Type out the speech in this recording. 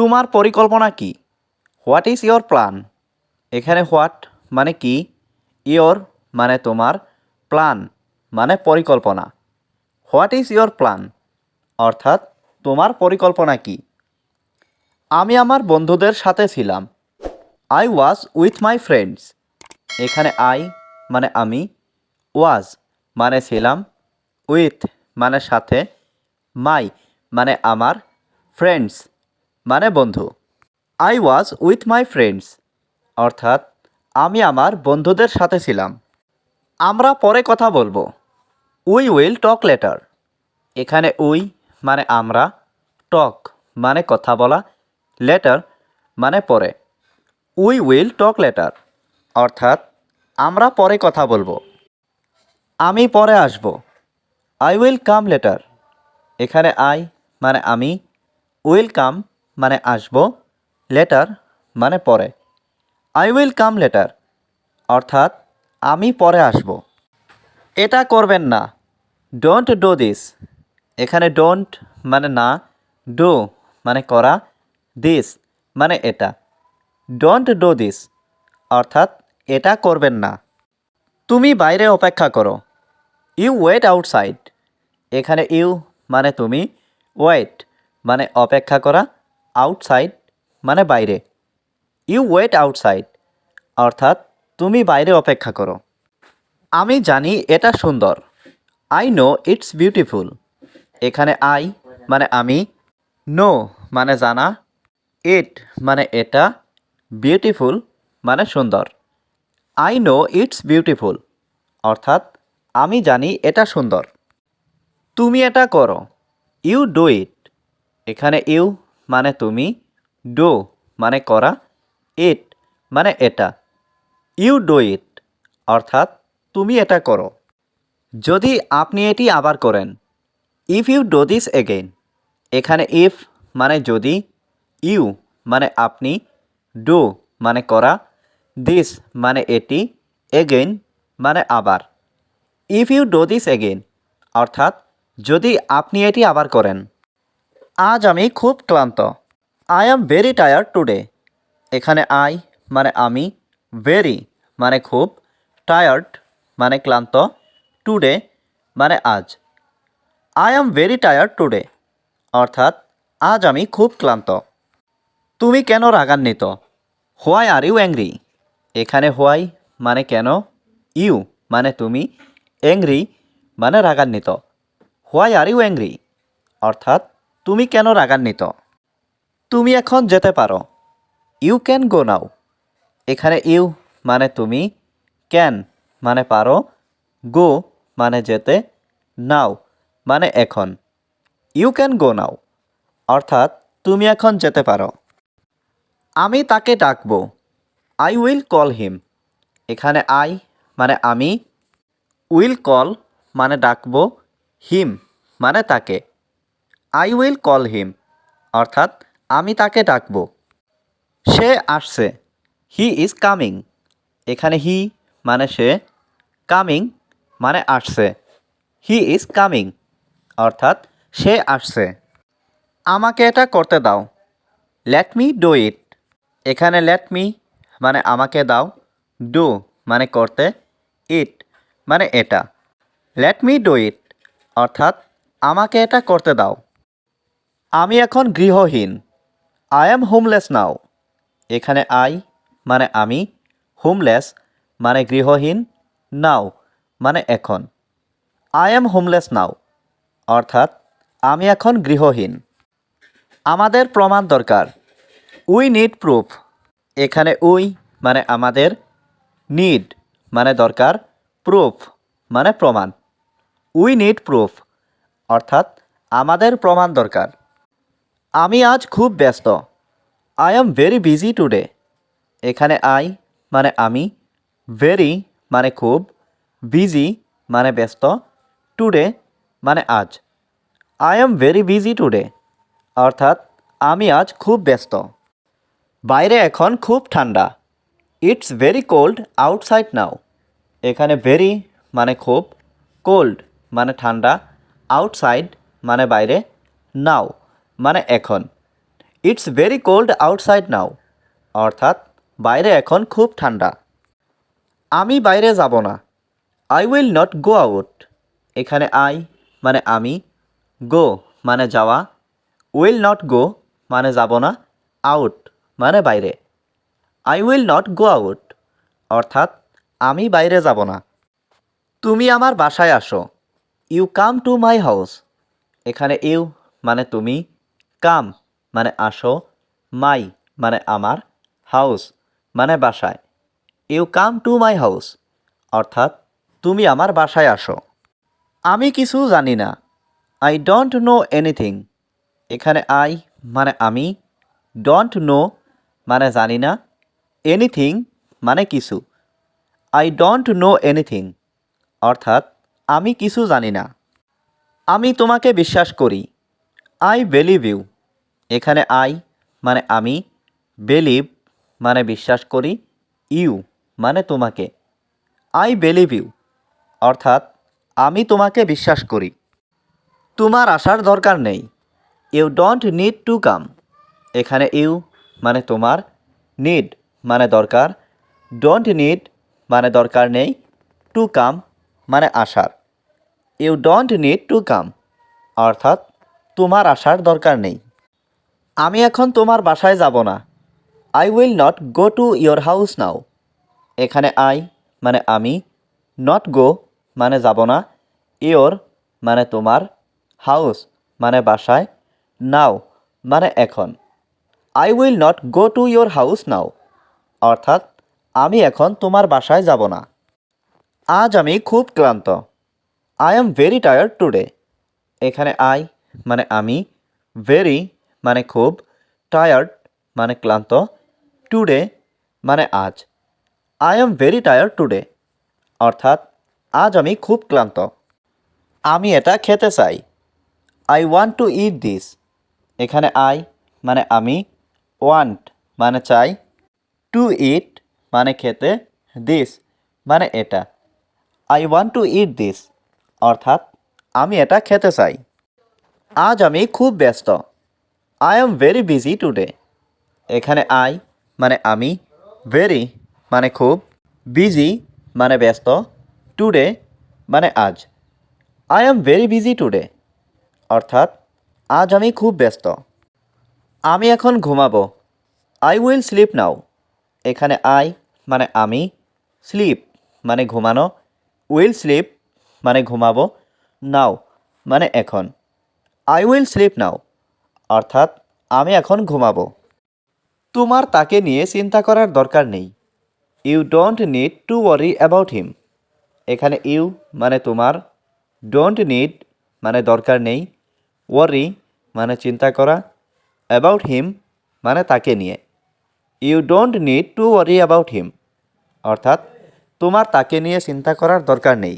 তোমার পরিকল্পনা কি? হোয়াট ইজ ইয়োর প্ল্যান এখানে হোয়াট মানে কি? ইয়োর মানে তোমার প্ল্যান মানে পরিকল্পনা। হোয়াট ইজ ইয়োর প্ল্যান অর্থাৎ তোমার পরিকল্পনা কি? আমি আমার বন্ধুদের সাথে ছিলাম। I was with my friends এখানে আই মানে আমি ওয়াজ মানে ছিলাম। উইথ মানে সাথে মাই মানে আমার ফ্রেন্ডস মানে বন্ধু I was with my friends অর্থাৎ, আমি আমার বন্ধুদের সাথে ছিলাম। আমরা পরে কথা বলব। উই উইল টক লেটার এখানে উই মানে আমরা টক মানে কথা বলা লেটার মানে পরে। উই উইল টক লেটার অর্থাৎ, আমরা পরে কথা বলব। আমি পরে আসব। আই উইল কাম লেটার এখানে আই মানে আমি উইল কাম মানে আসব লেটার মানে পরে। আই উইল কাম লেটার অর্থাৎ আমি পরে আসব। এটা করবেন না। ডোন্ট ডো দিস এখানে ডোন্ট মানে না ডো মানে করা দিস মানে এটা। ডোন্ট ডো দিস অর্থাৎ এটা করবেন না। তুমি বাইরে অপেক্ষা করো। ইউ ওয়েট আউটসাইড এখানে ইউ মানে তুমি ওয়েট মানে অপেক্ষা করা। আউটসাইড মানে বাইরে। ইউ ওয়েট আউটসাইড অর্থাৎ তুমি বাইরে অপেক্ষা করো। আমি জানি এটা সুন্দর। আই নো ইটস বিউটিফুল এখানে আই মানে আমি। নো মানে জানা। ইট মানে এটা। বিউটিফুল মানে সুন্দর। আই নো ইটস বিউটিফুল অর্থাৎ আমি জানি এটা সুন্দর। তুমি এটা করো। ইউ ডু ইট এখানে ইউ মানে তুমি ডো মানে করা ইট মানে এটা ইউ ডো ইট অর্থাৎ তুমি এটা করো। যদি আপনি এটি আবার করেন if you do this again এখানে ইফ মানে যদি ইউ মানে আপনি ডো মানে করা দিস মানে এটি এগেইন মানে আবার। If you do this again অর্থাৎ যদি আপনি এটি আবার করেন আজ আমি খুব ক্লান্ত। I am very tired today এখানে আই মানে আমি ভেরি মানে খুব টায়ার্ড মানে ক্লান্ত টুডে মানে আজ। I am very tired today অর্থাৎ, আজ আমি খুব ক্লান্ত। তুমি কেন রাগান্বিত? হোয়াই আর ইউ অ্যাংরি এখানে হোয়াই মানে কেন? ইউ মানে তুমি অ্যাংরি মানে রাগান্বিত। হোয়াই আর ইউ অ্যাংরি অর্থাৎ তুমি কেন রাগান্বিত? তুমি এখন যেতে পারো। ইউ ক্যান গো নাও এখানে ইউ মানে তুমি ক্যান মানে পারো গো মানে যেতে নাও মানে এখন। ইউ ক্যান গো নাও অর্থাৎ তুমি এখন যেতে পারো। আমি তাকে ডাকবো। আই উইল কল হিম এখানে আই মানে আমি উইল কল মানে ডাকবো হিম মানে তাকে। আই উইল কল হিম অর্থাৎ, আমি তাকে ডাকবো। সে আসছে। হি ইজ কামিং এখানে হি মানে সে কামিং মানে আসছে। হি ইজ কামিং অর্থাৎ, সে আসছে। আমাকে এটা করতে দাও। লেট মি ডু ইট এখানে লেট মি মানে আমাকে দাও। ডু মানে করতে। ইট মানে এটা। লেট মি ডু ইট অর্থাৎ, আমাকে এটা করতে দাও। আমি এখন গৃহহীন। আই এম হোমলেস নাও এখানে আই মানে আমি হোমলেস মানে গৃহহীন নাও মানে এখন। আই এম হোমলেস নাও অর্থাৎ আমি এখন গৃহহীন। আমাদের প্রমাণ দরকার। উই নিড প্রুফ এখানে উই মানে আমাদের নিড মানে দরকার প্রুফ মানে প্রমাণ। উই নিড প্রুফ অর্থাৎ আমাদের প্রমাণ দরকার। আমি আজ খুব ব্যস্ত। I am very busy today এখানে আই মানে আমি ভেরি মানে খুব বিজি মানে ব্যস্ত টুডে মানে আজ। I am very busy today অর্থাৎ আমি আজ খুব ব্যস্ত। বাইরে এখন খুব ঠান্ডা। It's very cold outside now এখানে ভেরি মানে খুব কোল্ড মানে ঠান্ডা আউটসাইড মানে বাইরে নাও মানে এখন। It's very cold outside now অর্থাৎ বাইরে এখন খুব ঠান্ডা। আমি বাইরে যাব না। I will not go out এখানে আই মানে আমি। গো মানে যাওয়া। উইল নট গো মানে যাব না। আউট মানে বাইরে। I will not go out অর্থাৎ আমি বাইরে যাব না। তুমি আমার বাসায় আসো। You come to my house এখানে ইউ মানে তুমি। কাম মানে আসো, মাই মানে আমার, হাউস মানে বাসায়। You come to my house, অর্থাৎ তুমি আমার বাসায় আসো। আমি কিছু জানি না। I don't know anything. এখানে আই মানে আমি, ডোন্ট নো মানে জানি না। এনিথিং মানে কিছু। আই ডোন্ট নো এনিথিং, অর্থাৎ আমি কিছু জানি না। আমি তোমাকে বিশ্বাস করি। I believe you. এখানে আই মানে আমি বিলিভ মানে বিশ্বাস করি ইউ মানে তোমাকে। আই বিলিভ ইউ অর্থাৎ আমি তোমাকে বিশ্বাস করি। তোমার আসার দরকার নেই। You don't need to come এখানে ইউ মানে তোমার নিড মানে দরকার। ডোন্ট নিড মানে দরকার নেই। টু কাম মানে আসার। You don't need to come অর্থাৎ তোমার আসার দরকার নেই। আমি এখন তোমার বাসায় যাব না। I will not go to your house now এখানে আই মানে আমি নট গো মানে যাব না। ইয়োর মানে তোমার। হাউস মানে বাসায়। নাও মানে এখন। I will not go to your house now অর্থাৎ আমি এখন তোমার বাসায় যাব না। আজ আমি খুব ক্লান্ত। I am very tired today এখানে আই মানে আমি ভেরি মানে খুব টায়ার্ড মানে ক্লান্ত টুডে মানে আজ। I am very tired today অর্থাৎ আজ আমি খুব ক্লান্ত। আমি এটা খেতে চাই। I want to eat this এখানে আই মানে আমি ওয়ান্ট মানে চাই। টু ইট মানে খেতে দিস মানে এটা। I want to eat this অর্থাৎ আমি এটা খেতে চাই। আজ আমি খুব ব্যস্ত। I am very busy today এখানে আই মানে আমি ভেরি মানে খুব বিজি মানে ব্যস্ত টুডে মানে আজ। I am very busy today অর্থাৎ, আজ আমি খুব ব্যস্ত। আমি এখন ঘুমাবো। আই উইল স্লিপ নাও এখানে আই মানে আমি স্লিপ মানে ঘুমানো। উইল স্লিপ মানে ঘুমাবো। নাও মানে এখন। আই উইল স্লিপ নাও অর্থাৎ আমি এখন ঘুমাবো। তোমার তাকে নিয়ে চিন্তা করার দরকার নেই। You don't need to worry about him এখানে ইউ মানে তোমার। ডোন্ট নিড মানে দরকার নেই। ওয়ারি মানে চিন্তা করা। অ্যাবাউট হিম মানে তাকে নিয়ে। You don't need to worry about him অর্থাৎ তোমার তাকে নিয়ে চিন্তা করার দরকার নেই।